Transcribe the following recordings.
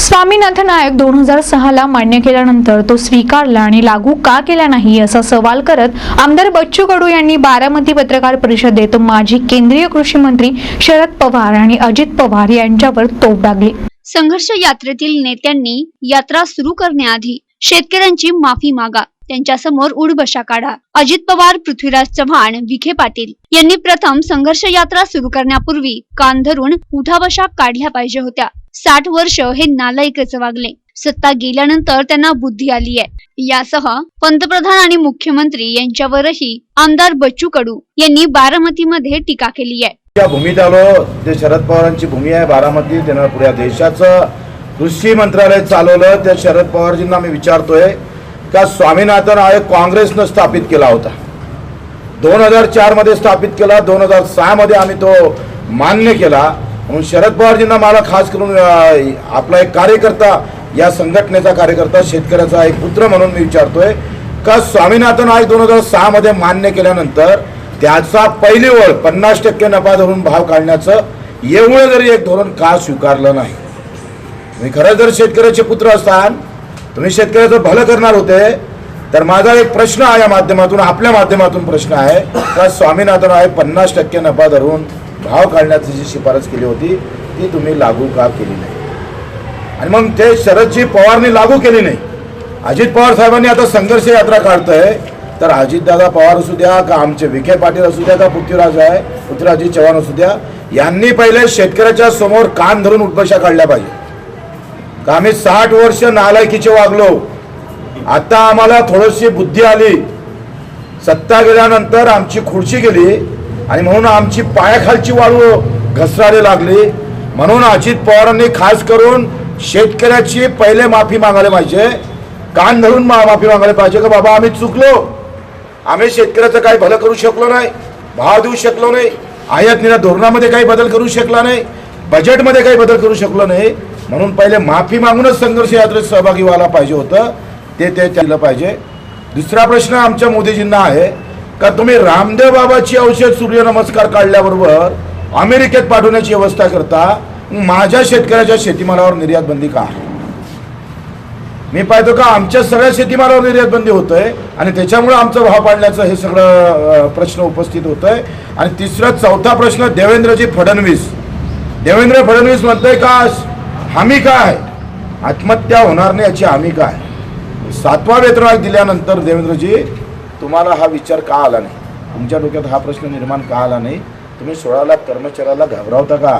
स्वामीनाथन आयोग दोन हजार सहाला मान्य केल्यानंतर तो स्वीकारला आणि लागू का केला नाही असा सवाल करत आमदार बच्चू कडू यांनी बारामती पत्रकार परिषदेत माजी केंद्रीय कृषी मंत्री शरद पवार आणि अजित पवार यांच्यावर तोफ डागली. संघर्ष यात्रेतील नेत्यांनी यात्रा सुरू करण्याआधी शेतकऱ्यांची माफी मागा त्यांच्यासमोर उडबशा काढा. अजित पवार पृथ्वीराज चव्हाण विखे पाटील यांनी प्रथम संघर्ष यात्रा सुरू करण्यापूर्वी कान धरून उठाबशा काढल्या पाहिजे होत्या. साठ वर्ष हे नालायकच वागले. सत्ता गेल्यानंतर त्यांना बुद्धी आली आहे. यासह पंतप्रधान आणि मुख्यमंत्री यांच्यावरही आमदार बच्चू कडू यांनी बारामतीमध्ये टीका केली आहे. त्या भूमीत आलो जे शरद पवारांची भूमी आहे बारामती त्यांना पुऱ्या देशाचं कृषी मंत्रालय चालवलं त्या शरद पवारजींना मी विचारतोय का स्वामीनाथन आयोग काँग्रेसनं स्थापित केला होता? दोन हजार चारमध्ये स्थापित केला दोन हजार सहामध्ये आम्ही तो मान्य केला. म्हणून शरद पवारजींना मला खास करून आपला एक कार्यकर्ता या संघटनेचा कार्यकर्ता शेतकऱ्याचा एक पुत्र म्हणून मी विचारतोय का स्वामीनाथन आयोग दोन हजार सहामध्ये मान्य केल्यानंतर त्याचा पहिली ओळ पन्नास टक्के नफा धरून भाव काढण्याचं एवढं जरी एक धोरण का स्वीकारलं नाही? तुम्ही खरं जर शेतकऱ्याचे पुत्र असताल तुम्ही शेतकऱ्याचं भलं करणार होते तर माझा एक प्रश्न आहे या माध्यमातून आपल्या माध्यमातून प्रश्न आहे का स्वामीनाथन आहे पन्नास टक्के नफा धरून भाव काढण्याची जी शिफारस केली होती ती तुम्ही लागू का केली नाही? आणि मग ते शरदजी पवारनी लागू केली नाही. अजित पवार साहेबांनी आता संघर्ष यात्रा काढतंय तर अजितदादा पवार असू द्या का आमचे विखे पाटील असू द्या का पृथ्वीराज आहे पृथ्वीराजी चव्हाण असू द्या यांनी पहिले शेतकऱ्याच्या समोर कान धरून उठबशा काढल्या पाहिजे. का आम्ही साठ वर्ष नालायकीचे वागलो आता आम्हाला थोडीशी बुद्धी आली. सत्ता गेल्यानंतर आमची खुर्ची गेली आणि म्हणून आमची पायाखालची वाळू घसरायला लागली. म्हणून अजित पवारांनी खास करून शेतकऱ्याची पहिले माफी मागायला पाहिजे. कान धरून मा माफी मागायला पाहिजे का बाबा आम्ही चुकलो. आम्ही शेतकऱ्याचं काही भलं करू शकलो नाही. भाव देऊ शकलो नाही. आयात निर्यात धोरणामध्ये काही बदल करू शकला नाही. बजेटमध्ये काही बदल करू शकलो नाही. म्हणून पहिले माफी मागूनच संघर्ष यात्रेत सहभागी व्हायला पाहिजे होतं. ते ते केलं पाहिजे. दुसरा प्रश्न आमच्या मोदीजींना आहे. का तुम्ही रामदेव बाबाची औषध सूर्यनमस्कार काढल्याबरोबर अमेरिकेत पाठवण्याची व्यवस्था करता? माझ्या शेतकऱ्याच्या शेतीमालावर निर्यात बंदी का? मी पाहतो का आमच्या सगळ्या शेतीमालावर निर्यात बंदी होतंय आणि त्याच्यामुळे आमचा भाव पाडण्याचं हे सगळं प्रश्न उपस्थित होतोय. आणि तिसरा चौथा प्रश्न देवेंद्रजी फडणवीस. देवेंद्र फडणवीस म्हणतोय का हमी काय आत्महत्या होणार नाही याची हमी काय सातवा वेतन दिल्यानंतर देवेंद्रजी तुम्हाला हा विचार का आला नाही? तुमच्या डोक्यात हा प्रश्न निर्माण का आला नाही? तुम्ही सोळा लाख कर्मचाऱ्याला घाबरावता का?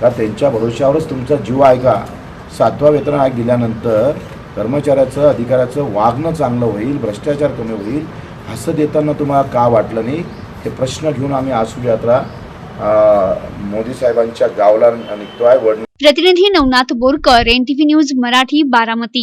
का त्यांच्या भरोश्यावरच तुमचा जीव आहे का? सातवा वेतन आयोग दिल्यानंतर कर्मचाऱ्याचं अधिकाऱ्याचं वागणं चांगलं होईल भ्रष्टाचार कमी होईल असं देताना तुम्हाला का वाटलं नाही? हे प्रश्न घेऊन आम्ही आसू यात्रा मोदी साहेबांच्या गावला निघतो आहे प्रतिनिधी नवनाथ बोरकर एनटीव्ही न्यूज मराठी बारामती.